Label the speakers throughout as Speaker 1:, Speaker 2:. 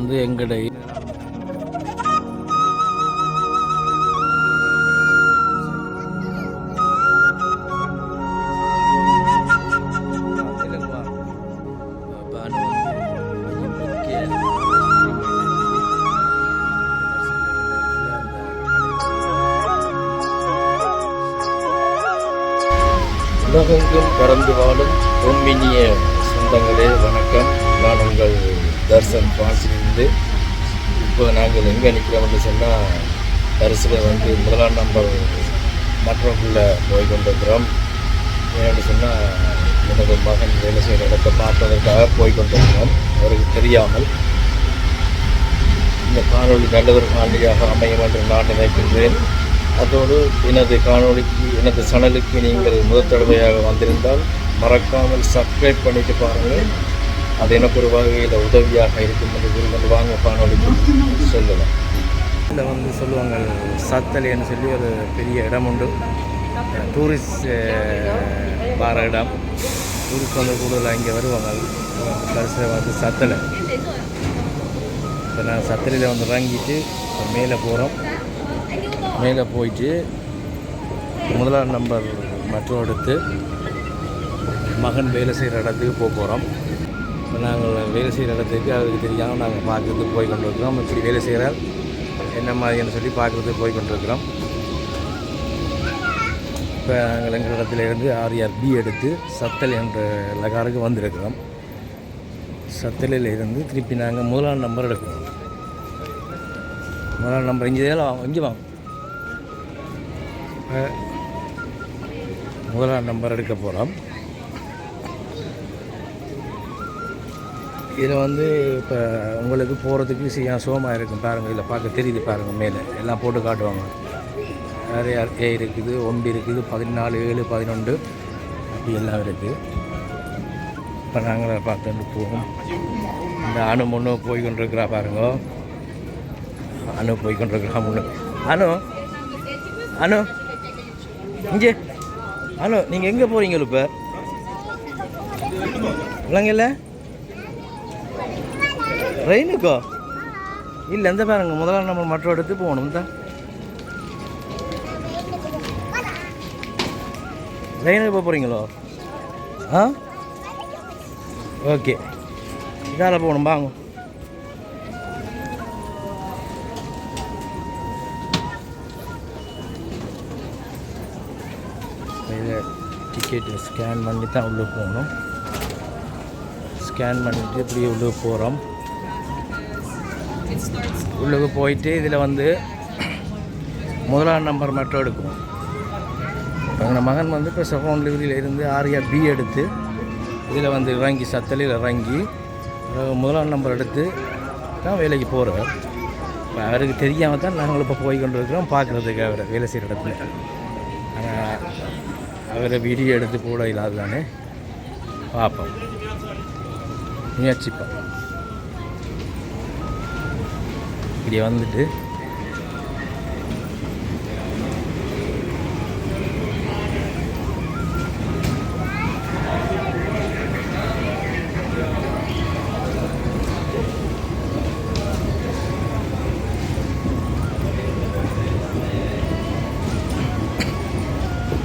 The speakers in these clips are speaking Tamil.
Speaker 1: வந்து எங்கடை உலகெங்கும் பறந்து வாழும் பொன்மினிய சொந்தங்களே வணக்கம். நான் உங்கள் தர்சன் பாசிலிருந்து இப்போ நாங்கள் எங்கே நிற்கிறோம்னு சொன்னால் தரிசனம் வந்து முதலாம் நம்பர் மற்றவர்களில் போய் கொண்டிருக்கிறோம். ஏன்னு சொன்னால் எனது மகன் வேலை செய்கிற இடத்தை பார்ப்பதற்காக போய் கொண்டிருக்கிறோம். அவருக்கு தெரியாமல். இந்த காணொளி நல்லதொரு காணொலியாக அமையும் என்று நான் நினைக்கின்றேன். அதோடு எனது காணொளிக்கு எனது சனலுக்கு நீங்கள் முதல் தடவையாக வந்திருந்தால் மறக்காமல் சப்ஸ்கிரைப் பண்ணிட்டு பாருங்கள். அது எனக்கு ஒரு வகையில் உதவியாக இருக்கும் என்று கூறிக்கொண்டு வாங்க காணொளிக்கு சொல்லலாம் இதில் வந்து சொல்லுவாங்க சத்தலைன்னு சொல்லி ஒரு பெரிய இடம் உண்டு. டூரிஸ்ட் வார இடம். டூரிஸ்ட் வந்து கூடுதலாக இங்கே வருவாங்க கடைசியில் வந்து சத்தலை. இப்போ நான் சத்தலையில் வந்து இறங்கிட்டு மேலே போகிறோம். மேலே போயிட்டு முதலாம் நம்பர் மற்றும் எடுத்து மகன் வேலை செய்கிற இடத்துக்கு போக போகிறோம். இப்போ நாங்கள் வேலை செய்கிற இடத்துக்கு அதுக்கு தெரியாமல் நாங்கள் பார்க்குறதுக்கு போய் கொண்டிருக்கிறோம். இப்படி வேலை செய்கிறார். என்ன மாதிரின்னு சொல்லி பார்க்குறதுக்கு போய் கொண்டிருக்கிறோம். இப்போ நாங்கள் எங்கள் இடத்துல இருந்து ஆர்ஆர் பி எடுத்து சத்தல் என்ற லகாருக்கு வந்திருக்கிறோம். சத்தலில் இருந்து திருப்பி நாங்கள் முதலாம் நம்பர் எடுக்கிறோம். முதலாம் நம்பர் இங்கே தான் இங்கே வாங்க. முதலாம் நம்பர் எடுக்க போகிறோம். இதில் வந்து இப்போ உங்களுக்கு போகிறதுக்கு சரியா சோமாக இருக்கும் பாருங்கள் இதில் பார்க்க தெரியுது பாருங்கள் மேலே. எல்லாம் போட்டு காட்டுவாங்க. நிறைய ஏ இருக்குது ஒம்பி இருக்குது பதினாலு ஏழு பதினொன்று. அப்படி எல்லாம் இருக்குது. இப்போ நாங்கள் பார்த்து பார்த்துட்டு போவோம். இந்த அணு முன்னு போய் கொண்டிருக்கிறா பாருங்க. அணு போய் கொண்டிருக்கிறா முன்னு. அணு அணு இங்கே. அணு நீங்கள் எங்கே போகிறீங்க இப்போ இல்லைங்கல்ல ட்ரெயினுக்கோ இல்லை எந்த பாருங்க முதல்ல நம்ம மற்ற எடுத்து போகணும் தான் ட்ரெயினுக்கு போக போகிறீங்களோ ஆ? ஓகே. இதால் போகணும் வாங்க. டிக்கெட்டு ஸ்கேன் பண்ணி தான் உள்ளே போகணும். ஸ்கேன் பண்ணிட்டு இப்படியே உள்ளே போகிறோம் உள்ளுக்கு போயிட்டு இதில் வந்து முதலாம் நம்பர் மட்டும் எடுக்கணும் எங்கள் மகன் வந்து இப்போ செகண்ட் டிகிரியில் இருந்து ஆரியா பி எடுத்து இதில் வந்து இறங்கி சத்தலையில் இறங்கி முதலாம் நம்பர் எடுத்து தான் வேலைக்கு போகிறார் இப்போ அவருக்கு தெரியாமல் தான் நாங்கள் இப்போ போய் கொண்டு இருக்கிறோம் பார்க்குறதுக்கு அவரை வேலை செய்கிற இடத்துல. ஆனால் அவரை வீடியோ எடுத்து கூட இல்லாத தானே பார்ப்போம். முயற்சிப்போம். இப்படி வந்துட்டு.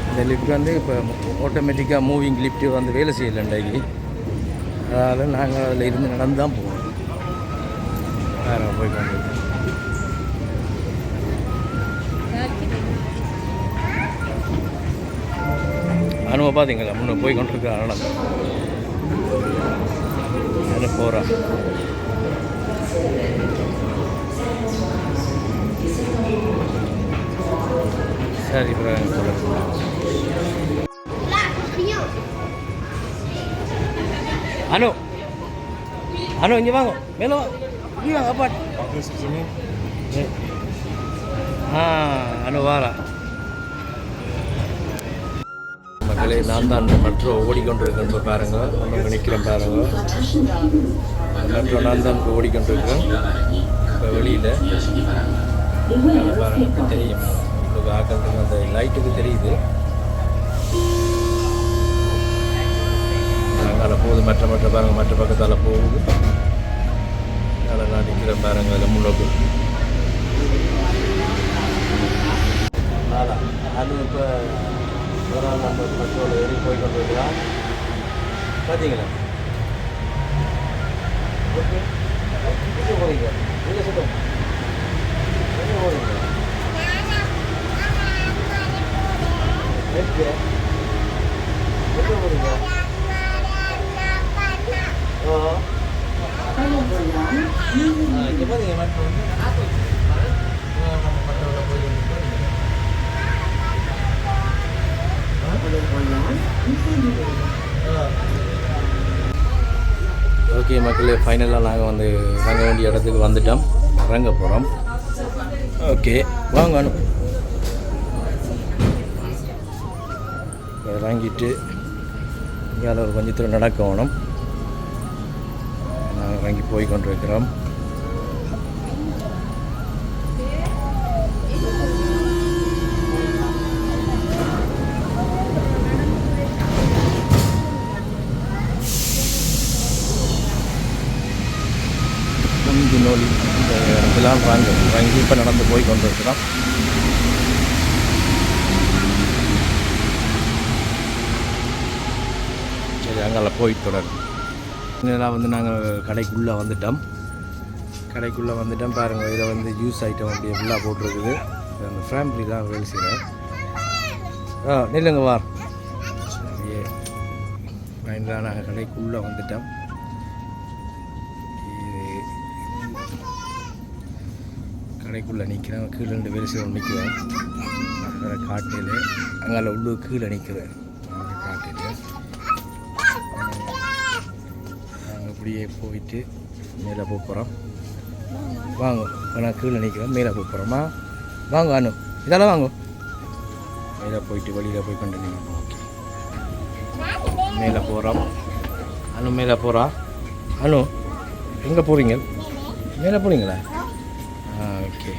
Speaker 1: இந்த லிஃப்ட் வந்து இப்போ ஆட்டோமேட்டிக்காக மூவிங் லிஃப்ட்டு வந்து வேலை செய்யலை இன்றைக்கு. அதனால் நாங்கள் அதில் இருந்து நடந்து தான் போவோம் வேறு போய் கொண்டு அனுபவ பார்த்தீங்களா? முன்னே போய் கொண்டிருக்கிற அரணம். அது போகிறான் சரி அப்புறம் சொல்லுங்கள் அனு அனு இங்கே வாங்க. மேலே வாங்க இங்கே வாங்க அப்பாட் ஆ அனு வாரா மக்களே நான் தான் மெட்ரோ ஓடிக்கொண்டிருக்கேன் பாருங்க ஒன்று நிற்கிறேன் பாருங்க. மெட்ரோ நான் தான் இப்போ ஓடிக்கொண்டிருக்கிறேன். இப்போ வெளியில். பாருங்க தெரியும். உங்களுக்கு ஆக்கிறதுக்கு அந்த லைட்டுக்கு தெரியுது. அங்கால போகுது மற்ற மற்ற பாருங்க மற்ற பக்கத்தால் போகுது. அதனால் நான் நிற்கிறேன் பாருங்க அதில் முன்னோக்கு அது இப்போ ஒரு நாள் நம்ம பெட்ரோல் ஏறி போய் கொண்டு இருக்கலாம் பார்த்தீங்களா ஓகே. எங்கே போகிறீங்க எங்கே சுத்தம். எங்கே போகிறீங்க எங்கே எங்கே போகிறீங்க ஓ. ஓகே மக்களே ஃபைனலாக நாங்கள் வந்து இறங்க வேண்டிய இடத்துக்கு வந்துட்டோம். இறங்க போகிறோம் ஓகே வாங்க இறங்கிட்டு இங்கே ஒரு கொஞ்சம் தூரம் நடக்க வேணும். இறங்கி போய் கொண்டிருக்கிறோம். கொஞ்சம் நோலி இந்த இடத்துலாம் வாங்க வாங்கி இப்போ நடந்து போய் கொண்டிருக்கிறோம். சரி அங்கே போய் தொடரும் இதெல்லாம் வந்து நாங்கள் கடைக்குள்ளே வந்துட்டோம். கடைக்குள்ளே வந்துட்டோம். பாருங்கள் இதில் வந்து ஜூஸ் ஐட்டம் அப்படியே ஃபுல்லாக போட்டிருக்குது. அந்த ஃபேமிலி தான் வேலை செய்கிறேன் ஆ நில்லுங்க வார் அப்படியே ஃபைனலாக நாங்கள் கடைக்குள்ளே வந்துட்டோம். கடைக்குள்ளே நிற்கிறேன் கீழே ரெண்டு வேலை செய்கிறோம் நிற்கிறேன் வேறு காட்டில் அங்கே உள்ளூர் கீழே நிற்கிறேன் அப்படியே போயிட்டு மேலே போக போகிறோம் வாங்க நான் கீழே நிற்கிறேன் மேலே போக போகிறோமா வாங்க அனு இதெல்லாம் வாங்க. மேலே போயிட்டு வழியில் போய் கொண்டு நீங்கள் ஓகே. மேலே போகிறோம் அனு மேலே போகிறா அனு எங்கே போகிறீங்க மேலே போகிறீங்களா ஆ ஓகே.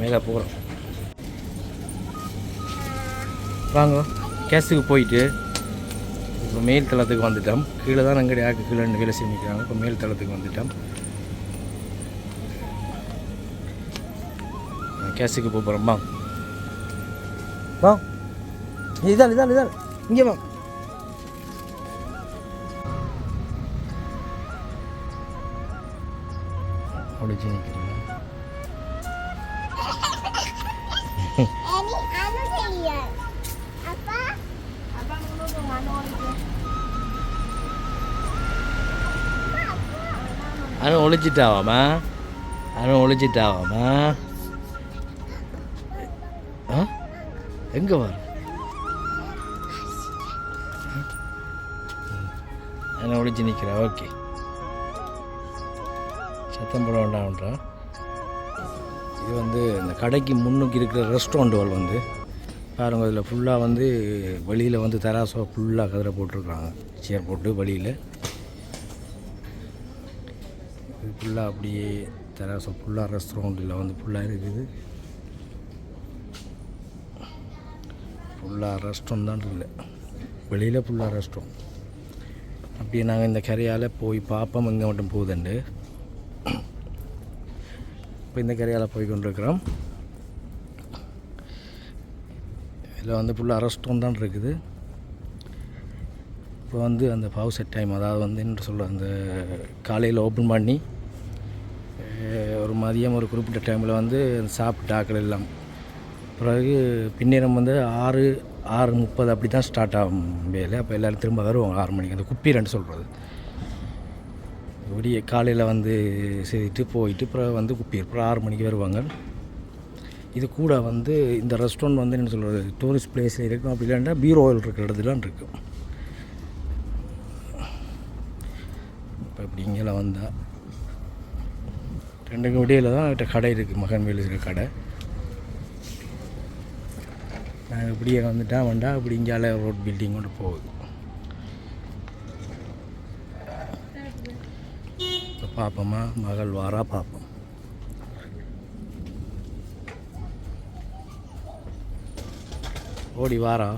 Speaker 1: மேலே போகிறோம் வாங்க கேஸுக்கு போயிட்டு இப்போ மேல் தளத்துக்கு வந்துட்டோம். கீழே தான் அங்கே யாருக்கு கீழே ரெண்டு வேலை செஞ்சுக்கிறாங்க இப்போ மேல் தளத்துக்கு வந்துட்டோம். கேஸுக்கு போக போகிறோம் வா. வா. இதான் இதான் இதான் இங்கே வா. அப்படி நிற்கிறீங்க அனு ஒழிச்சிட்டாவாமா அனு ஒழிச்சிட்டாவாமா ஆ? எங்கே வர அனு ஒழிச்சு நிற்கிறா ஓகே. சத்தம் போட வேண்டாம்ன்றா. இது வந்து இந்த கடைக்கு முன்னுக்கு இருக்கிற ரெஸ்டாரண்ட்டுகள் வந்து பாருங்க இதில் ஃபுல்லாக வந்து வெளியில் வந்து தராசோ ஃபுல்லாக கதிரை போட்டிருக்கிறாங்க. சேர் போட்டு வெளியில் இது ஃபுல்லாக அப்படியே தராசோ ஃபுல்லாக ரெஸ்டாரண்ட்டில் வந்து ஃபுல்லாக இருக்குது. ஃபுல்லாக ரெஸ்டாரண்ட் தான் இல்லை வெளியில் ஃபுல்லாக ரெஸ்டாரண்ட் அப்படியே நாங்கள் இந்த கரையால் போய் பார்ப்போம் இங்கே மட்டும் போகுதுண்டு இப்போ இந்த கரையால் போய் கொண்டிருக்கிறோம். இதில் வந்து ஃபுல்லாக ரெஸ்டாரண்ட் தான் இருக்குது. இப்போ வந்து அந்த பவர் செட் டைம் அதாவது வந்து என்ன சொல்ல அந்த காலையில் ஓப்பன் பண்ணி ஒரு மதியம் ஒரு குறிப்பிட்ட டைமில் வந்து சாப்பிட்டாக்கள் எல்லாம். பிறகு பின்னேரம் வந்து ஆறு ஆறு முப்பது அப்படி தான் ஸ்டார்ட் ஆகும் வேலை. அப்போ எல்லோரும் திரும்ப வருவாங்க ஆறு மணிக்கு. அந்த குப்பீரன்னு சொல்கிறது விடிய காலையில் வந்து செய்துட்டு போயிட்டு பிறகு வந்து குப்பி. அப்புறம் ஆறு மணிக்கு வருவாங்க. இது கூட வந்து இந்த ரெஸ்டாரண்ட் வந்து என்ன சொல்கிறது டூரிஸ்ட் பிளேஸில் இருக்கும். அப்படி இல்லைன்னா பீரோவில் இருக்கிற இடத்துலாம் இருக்கும். இப்போ இப்படி இங்கெல்லாம் வந்தால் ரெண்டுக்கு விடியில் தான் கிட்ட கடை இருக்குது மகன் வேலு இருக்கிற கடை. நாங்கள் இப்படியே வந்துட்டா வந்தா இப்படி இங்கால ரோட் பில்டிங் கொண்டு போகுது. இப்போ பார்ப்போமா மகள் வாரா பார்ப்போம் ஓடி வாரா.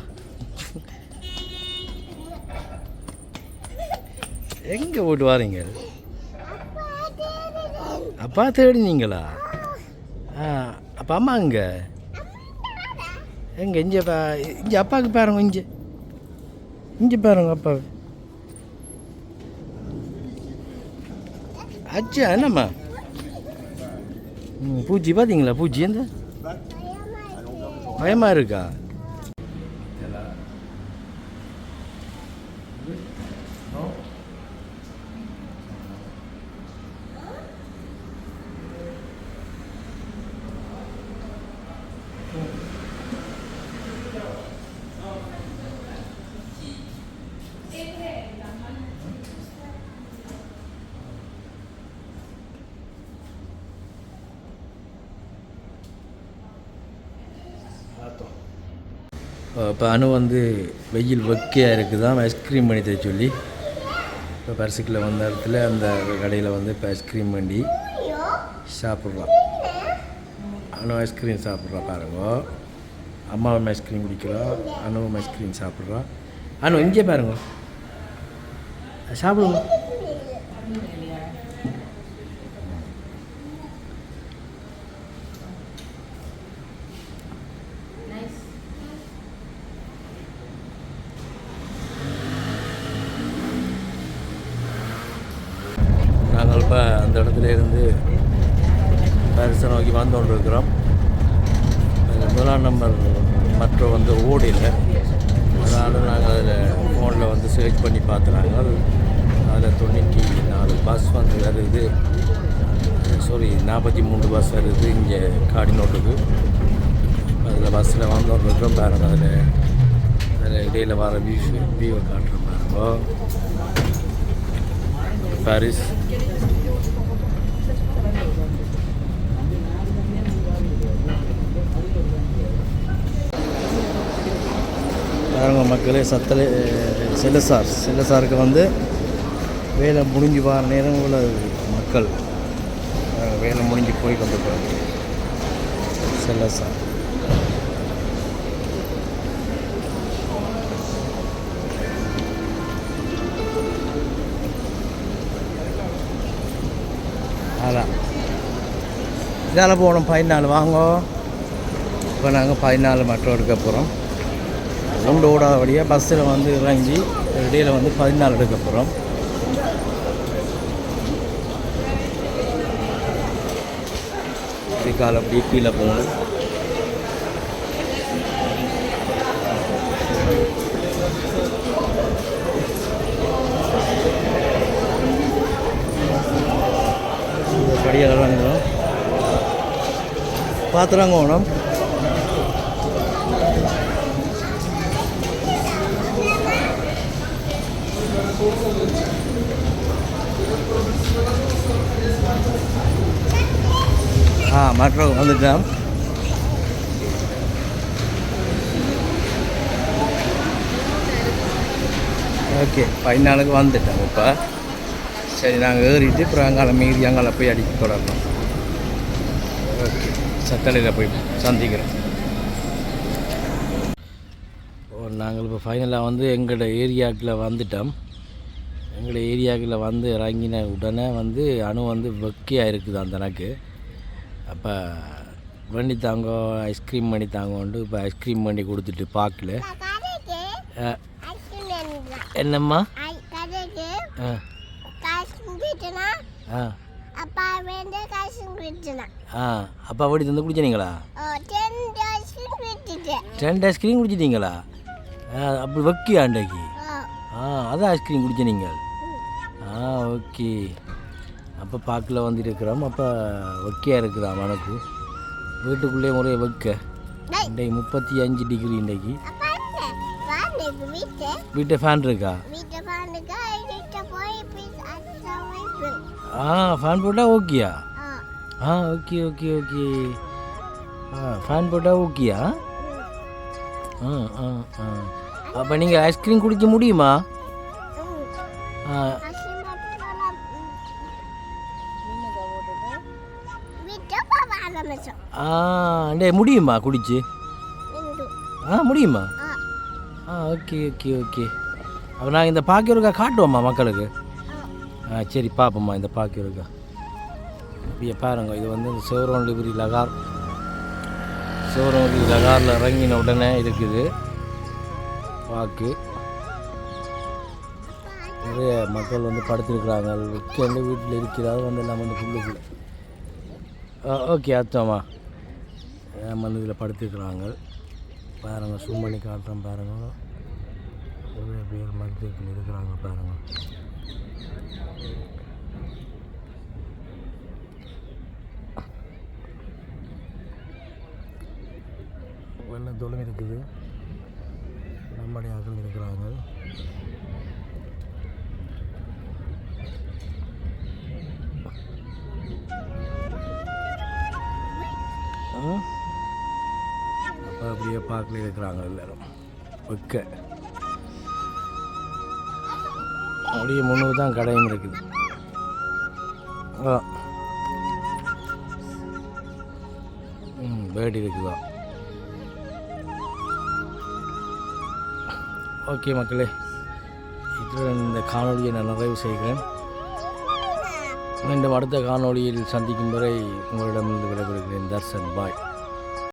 Speaker 1: எங்கே ஓடி வாரீங்க? அப்பா தேடினீங்களா? ஆ அப்போ அம்மா இங்கே எங்கே இங்கே பா இங்கே அப்பாவுக்கு பாருங்க இங்கே. இங்கே பாருங்க அப்பா அச்சா என்னம்மா? ம் பூச்சி பார்த்தீங்களா பூச்சி எந்த? பயமாக இருக்கா? இப்போ அணு வந்து வெயில் வெக்கையாக இருக்குதான் ஐஸ்கிரீம் பண்ணி தர சொல்லி. இப்போ பரிசுக்கில் வந்த இடத்துல அந்த கடையில் வந்து இப்போ ஐஸ்கிரீம் பண்ணி சாப்பிட்றான் அணு ஐஸ்கிரீம் சாப்பிட்றா பாருங்க. அம்மாவும் ஐஸ்கிரீம் குடிக்கிறோம் அணுவும் ஐஸ்கிரீம் சாப்பிட்றா. அணு இங்கே பாருங்க. சாப்பிடுவோம். நாங்கள் இப்போ அந்த இடத்துல இருந்து பரிசை நோக்கி வந்து கொண்டிருக்கிறோம். முதலாம் நம்பர் மற்ற வந்து ஓடில அதனால் நாங்கள் அதில் ஃபோனில் வந்து சர்ச் பண்ணி பார்த்துறாங்க அதில் தொண்ணூற்றி நாலு பஸ் வந்து வருது. சாரி நாற்பத்தி மூணு பஸ் வருது இங்கே காடினோட்டுக்கு. அதில் பஸ்ஸில் வந்தோம் கொண்டிருக்கிறோம் பாருங்க அதில் அதில் இடையில் வர வியூ வியூவை காட்டுறோம் பாருங்க. பாரிஸ். பாருங்க மக்களே சத்தலை செல்லசார் செல்லசாருக்கு வந்து வேலை முடிஞ்சு வர நேரம் உள்ள மக்கள் வேலை முடிஞ்சு போய் கொண்டு போகிறது செல்ல சார். அதான். இதால் போகணும் பதினாலு வாங்கோ. இப்போ நாங்கள் பதினாலு மட்டும் எடுக்க போகிறோம் ஒன்று ஓடாத வழியாக பஸ்ஸில் வந்து இறங்கி இடையில் வந்து பதினாலு எடுக்க போகிறோம் கால் அப்படியே கீழே போகணும். படியெல்லாம் இறங்கணும் பார்த்துறாங்க ஓணும் ஆ மற்ற வந்துட்டோம் ஓகே பதினாலுக்கு வந்துட்டோம் இப்போ. சரி நாங்கள் ஏறிட்டு அப்புறம் அங்கால மீறி அங்கால போய் அடிக்க தொடரணும். ஓகே சத்தலையில் போய் சந்திக்கிறோம். ஓ நாங்கள் இப்போ ஃபைனலாக வந்து எங்களோட ஏரியாக்கில் வந்துட்டோம். எங்களோட ஏரியாக்கில் வந்து இறங்கின உடனே வந்து அணு வந்து வெக்கியாக இருக்குது அந்த எனக்கு அப்போ பண்ணி தாங்கோ ஐஸ்கிரீம் பண்ணி தாங்கோண்டு இப்போ ஐஸ்கிரீம் பண்ணி கொடுத்துட்டு பார்க்கல. என்னம்மா?
Speaker 2: அப்பா
Speaker 1: அப்படி தந்து குடிச்சினீங்களா ரெண்டு ஐஸ்கிரீம் குடிச்சிட்டீங்களா? அப்படி வெக்கியா அன்றைக்கு?
Speaker 2: ஓ
Speaker 1: ஆ அதான் ஐஸ்கிரீம் குடிச்ச நீங்கள். ஆ ஓகே. அப்போ பார்க்கல வந்து இருக்கிறோம் அப்போ வெக்கையாக இருக்குதாம் எனக்கு வீட்டுக்குள்ளே முறைய வெக்க. இன்றைக்கு முப்பத்தி அஞ்சு டிகிரி இன்றைக்கு
Speaker 2: வீட்டு.
Speaker 1: ஃபேன் இருக்கா? ஆ ஃபேன் போட்டால் ஓகேயா? ஆ. Okay okay okay. ஆ ஃபேன் போட்டால் ஓகேயா? ஆ ஆ ஆ. அப்போ நீங்கள் ஐஸ்கிரீம் குடிக்க முடியுமா? ஆ
Speaker 2: வீட்டை போக ஆரம்பிச்சோம்.
Speaker 1: ஆ டே முடியுமா குடிச்சு? ஆ முடியுமா?
Speaker 2: ஆ.
Speaker 1: Okay okay okay. அப்போ நாங்கள் இந்த பாக்கியருக்கா காட்டுவோம்மா மக்களுக்கு?
Speaker 2: ஆ.
Speaker 1: சரி பார்ப்போம்மா இந்த பாக்கியருக்கா இப்படியே பாருங்க இது வந்து இந்த சிவரவண்டிபுரி லகார். சிவரவண்டி லகாரில் இறங்கின உடனே இருக்குது. வாக்கு. நிறைய மக்கள் வந்து படுத்திருக்கிறாங்க. வீக்கெண்டு வீட்டில் இருக்கிறாங்க வந்து எல்லாம் வந்து புல்லுக்குள்ள ஓகே அர்த்தமா? வந்து இதில் படுத்துக்கிறாங்க? பாருங்க zoom பண்ணி காட்டுறேன் பாருங்க. நிறைய பேர் மருத்துவத்தில் இருக்கிறாங்க பாருங்க. வெள்ளம் தொழும் இருக்குது. நம்முடைய ஆக்கள் இருக்கிறாங்க. அப்படியே பார்க்கல இருக்கிறாங்க எல்லாரும். ஒக்க. அப்படியே முன்னுக்கு தான் கடையும் இருக்குது. ம் பேர்டு இருக்குதா? ஓகே மக்களே இதில் இந்த காணொலியை நான் நிறைவு செய்கிறேன். மீண்டும் அடுத்த காணொளியில் சந்திக்கும் வரை உங்களிடமிருந்து விடைபெறுகிறேன். தர்சன் பாய்.